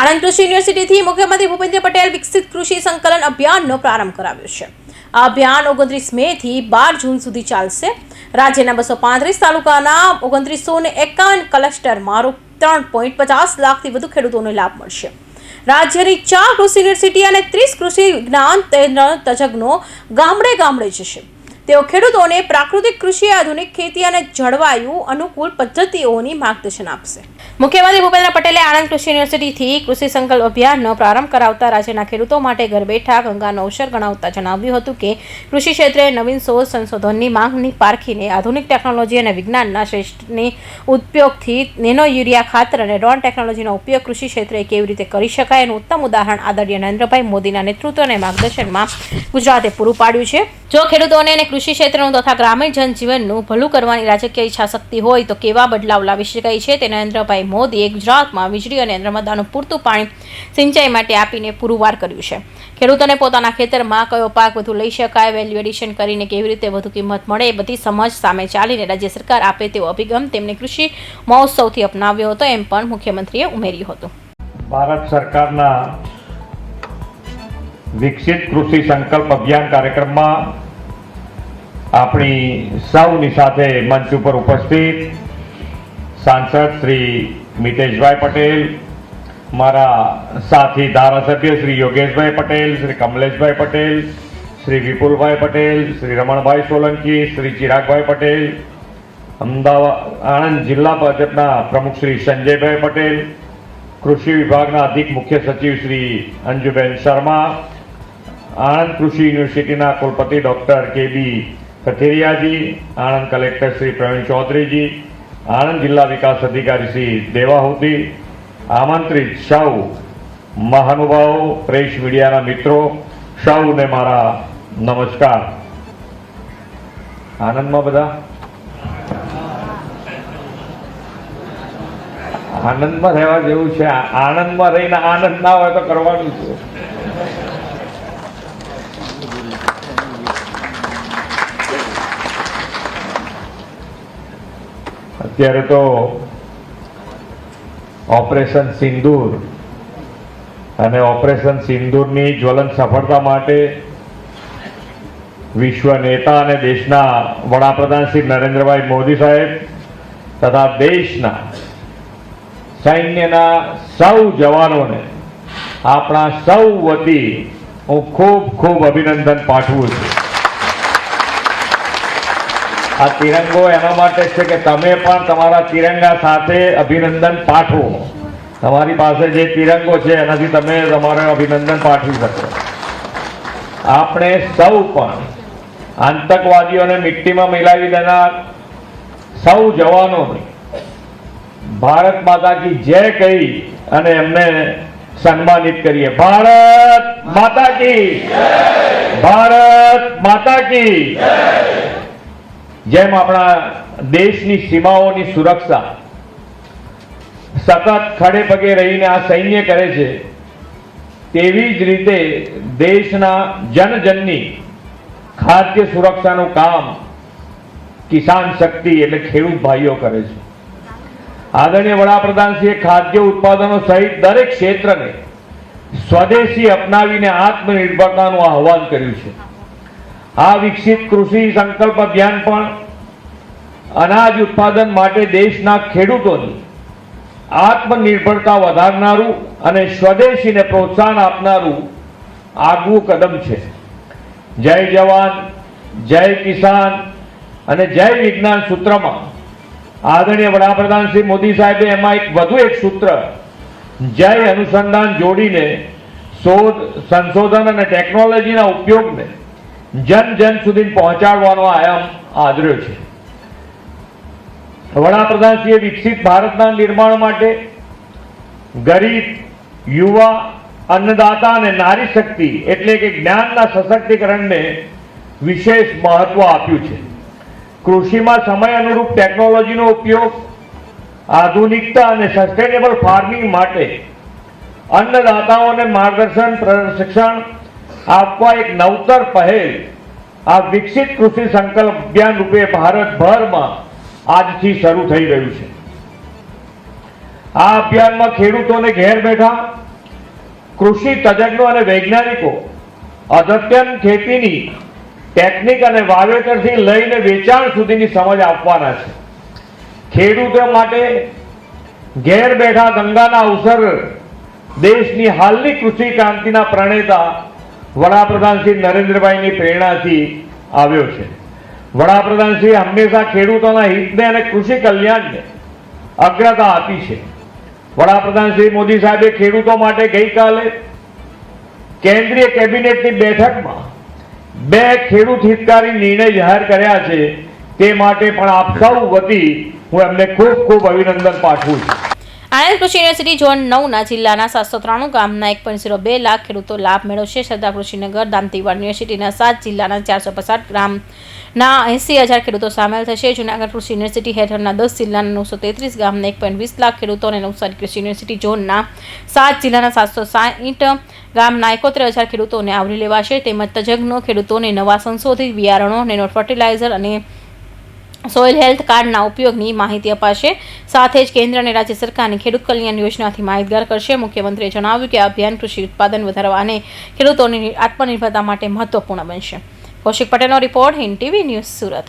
આણંદ કૃષિ યુનિવર્સિટીથી મુખ્યમંત્રી ભૂપેન્દ્ર પટેલ વિકસિત કૃષિ સંકલન અભિયાનનો પ્રારંભ કરાવ્યો છે. આ અભિયાન ઓગણત્રીસ મે થી બાર જૂન સુધી ચાલશે. રાજ્યના બસો પાંત્રીસ તાલુકાના ઓગણત્રીસો ને એકાવન ક્લસ્ટરમાં ત્રણ પોઈન્ટ પચાસ લાખથી વધુ ખેડૂતોને લાભ મળશે. રાજ્યની ચાર કૃષિ યુનિવર્સિટી અને ત્રીસ કૃષિ જ્ઞાન તજજ્ઞો ગામડે ગામડે જશે. તેઓ ખેડૂતોને પ્રાકૃતિક કૃષિ આધુનિક ખેતી અને જળવાયુ અનુકૂળ પદ્ધતિઓની માર્ગદર્શન આપશે. મુખ્યમંત્રી ભૂપેન્દ્ર પટેલે આણંદ કૃષિ યુનિવર્સિટીથી કૃષિ સંકલ્પ અભિયાનનો પ્રારંભ કરાવતા રાજ્યના ખેડૂતો માટે ઘર બેઠા ગંગાનો અવસર ગણાવતા જણાવ્યું હતું કે, કૃષિ ક્ષેત્રે નવીન શોધ સંશોધનની માંગની પારખીને આધુનિક ટેકનોલોજી અને વિજ્ઞાનના શ્રેષ્ઠની ઉપયોગથી નેનો યુરિયા ખાતર અને ડ્રોન ટેકનોલોજીનો ઉપયોગ કૃષિ ક્ષેત્રે કેવી રીતે કરી શકાય એનું ઉત્તમ ઉદાહરણ આદરણીય નરેન્દ્રભાઈ મોદીના નેતૃત્વ અને માર્ગદર્શનમાં ગુજરાતે પૂરું પાડ્યું છે. જો ખેડૂતોને કૃષિ ક્ષેત્રનું તથા ગ્રામીણ જનજીવનનું ભલું કરવાની રાજકીય ઈચ્છાશક્તિ હોય તો કેવા બદલાવ લાવી શકાય છે તે નરેન્દ્રભાઈ મોદીએ ગુજરાતમાં વીજળી અને નર્મદાનું પૂરતું પાણી સિંચાઈ માટે આપીને પુરવાર કર્યું છે. ખેડૂતોને પોતાના ખેતરમાં કયો પાક વધુ લઈ શકાય વેલ્યુ એડિશન કરીને કેવી રીતે વધુ કિંમત મળે એ બધી સમજ સામે ચાલીને રાજ્ય સરકાર આપે તેવો અભિગમ તેમણે કૃષિ મહોત્સવથી અપનાવ્યો હતો એમ પણ મુખ્યમંત્રીએ ઉમેર્યું હતું. ભારત સરકારના વિકસિત કૃષિ સંકલ્પ અભિયાન કાર્યક્રમમાં આપણી સૌની સાથે મંચ ઉપર ઉપસ્થિત સાંસદ શ્રી મિતેશભાઈ પટેલ, મારા સાથી ધારાસભ્ય શ્રી યોગેશભાઈ પટેલ, શ્રી કમલેશભાઈ પટેલ, શ્રી વિપુલભાઈ પટેલ, શ્રી રમણભાઈ સોલંકી, શ્રી ચિરાગભાઈ પટેલ, અમદાવાદ, આણંદ જિલ્લા ભાજપના પ્રમુખ શ્રી સંજયભાઈ પટેલ, કૃષિ વિભાગના અધિક મુખ્ય સચિવ શ્રી અંજુબેન શર્મા, આણંદ કૃષિ યુનિવર્સિટીના કુલપતિ ડૉક્ટર કે બી કથિરિયાજી આણંદ કલેક્ટર શ્રી પ્રવીણ ચૌધરીજી, આણંદ જિલ્લા વિકાસ અધિકારી શ્રી દેવાહુતી, આમંત્રિત સૌ મહાનુભાવો, પ્રેસ મીડિયાના મિત્રો સૌને મારા નમસ્કાર. આનંદમાં બધા? આનંદમાં રહેવા જેવું છે. આનંદમાં રહીને આનંદ ના હોય તો કરવાનું છે અત્યારે તો ઓપરેશન સિંદૂર અને ઓપરેશન સિંદૂરની જ્વલંત સફળતા માટે વિશ્વ નેતા અને દેશના વડાપ્રધાન શ્રી નરેન્દ્રભાઈ મોદી સાહેબ તથા દેશના સૈન્યના સૌ જવાનોને આપણા સૌ વતી હું ખૂબ ખૂબ અભિનંદન પાઠવું છું. આ તિરંગો એના માટે છે કે તમે પણ તમારા તિરંગા સાથે અભિનંદન પાઠવો. તમારી પાસે જે તિરંગો છે, એનાથી તમે તમારે અભિનંદન પાઠવી શકો. આપણે સૌ પણ આતંકવાદીઓને મિટ્ટીમાં મિલાવી દેનાર સૌ જવાનોને ભારત માતા કી જય કહી અને એમને સન્માનિત કરીએ. ભારત માતા કી ભારત માતા કી જેમ આપણા દેશની સીમાઓની સુરક્ષા સતત ખડે પગે રહીને આ સૈન્ય કરે છે, તેવી જ રીતે દેશના જનજનની ખાદ્ય સુરક્ષાનું કામ કિસાન શક્તિ એટલે ખેડૂત ભાઈઓ કરે છે. આદરણીય વડાપ્રધાનશ્રીએ ખાદ્ય ઉત્પાદનો સહિત દરેક ક્ષેત્રને સ્વદેશી અપનાવીને આત્મનિર્ભરતાનું આહવાન કર્યું છે. આ વિકસિત કૃષિ સંકલ્પ અભિયાન પણ અનાજ ઉત્પાદન માટે દેશના ખેડૂતોની આત્મનિર્ભરતા વધારનારું અને સ્વદેશીને પ્રોત્સાહન આપનારું આગવું કદમ છે. જય જવાન, જય કિસાન અને જય વિજ્ઞાન સૂત્રમાં આદરણીય વડાપ્રધાન શ્રી મોદી સાહેબે એમાં એક વધુ એક સૂત્ર, જય અનુસંધાન જોડીને શોધ, સંશોધન અને ટેકનોલોજીના ઉપયોગને જન જન સુધી પહોંચાડવાનો આયામ આદર્યો છે. વડાપ્રધાનશ્રીએ વિકસિત ભારતના નિર્માણ માટે ગરીબ, યુવા, અન્નદાતા અને નારી શક્તિ એટલે કે જ્ઞાનના સશક્તિકરણને વિશેષ મહત્વ આપ્યું છે. કૃષિમાં સમય અનુરૂપ ટેકનોલોજીનો ઉપયોગ, આધુનિકતા અને સસ્ટેનેબલ ફાર્મિંગ માટે અન્નદાતાઓને માર્ગદર્શન, પ્રશિક્ષણ આપવા એક નવતર પહેલ, આ વિકસિત કૃષિ સંકલ્પ અભિયાન રૂપે ભારતભરમાં આજથી શરૂ થઈ રહ્યું છે. આ અભિયાનમાં ખેડૂતોને ઘેર બેઠા, કૃષિ તજજ્ઞો અને વૈજ્ઞાનિકો અદ્યતન ખેતીની ટેકનિક અને વાવેતરથી લઈને વેચાણ સુધીની સમજ આપવાના છે. ખેડૂતો માટે ઘેર બેઠા ગંગાના અવસર, દેશની હાલની કૃષિ ક્રાંતિના પ્રણેતા વડાપ્રધાન શ્રી નરેન્દ્રભાઈની પ્રેરણાથી આવ્યો છે. વડાપ્રધાન શ્રી હંમેશા ખેડૂતોના હિતને અને કૃષિ કલ્યાણને અગ્રતા આપી છે. વડાપ્રધાન શ્રી મોદી સાહેબે ખેડૂતો માટે ગઈકાલે કેન્દ્રીય કેબિનેટની બેઠકમાં બે ખેડૂત હિતકારી નિર્ણય જાહેર કર્યા છે. તે માટે પણ આપ સૌ વતી હું એમને ખૂબ ખૂબ અભિનંદન પાઠવું છું. આણંદ કૃષિ યુનિવર્સિટી ઝોન નવના જિલ્લાના સાતસો ત્રાણું ગામના એક પોઈન્ટ ઝીરો બે લાખ ખેડૂતો લાભ મેળવશે. સરદાર કૃષિનગર, દાંતીવાડ યુનિવર્સિટીના સાત જિલ્લાના ચારસો પચાસ ગ્રામના એંસી હજાર ખેડૂતો સામેલ થશે. જૂનાગઢ કૃષિ યુનિવર્સિટી હેઠળના દસ જિલ્લાના નવસો તેત્રીસ ગામના એક પોઈન્ટ વીસ લાખ ખેડૂતો અને નવસારી કૃષિ યુનિવર્સિટી ઝોનના સાત જિલ્લાના સાતસો સાહીઠ ગામના એકોતેર હજાર ખેડૂતોને આવરી લેવાશે. તેમજ તજજ્ઞો ખેડૂતોને નવા સંશોધિત બિયારણો, નેનો ફર્ટિલાઇઝર અને સોઇલ હેલ્થ કાર્ડના ઉપયોગની માહિતી અપાશે. સાથે જ કેન્દ્ર અને રાજ્ય સરકારની ખેડૂત કલ્યાણ યોજનાથી માહિતગાર કરશે. મુખ્યમંત્રીએ જણાવ્યું કે આ અભિયાન કૃષિ ઉત્પાદન વધારવા અને ખેડૂતોની આત્મનિર્ભરતા માટે મહત્વપૂર્ણ બનશે. કૌશિક પટેલનો report Hind TV news Surat.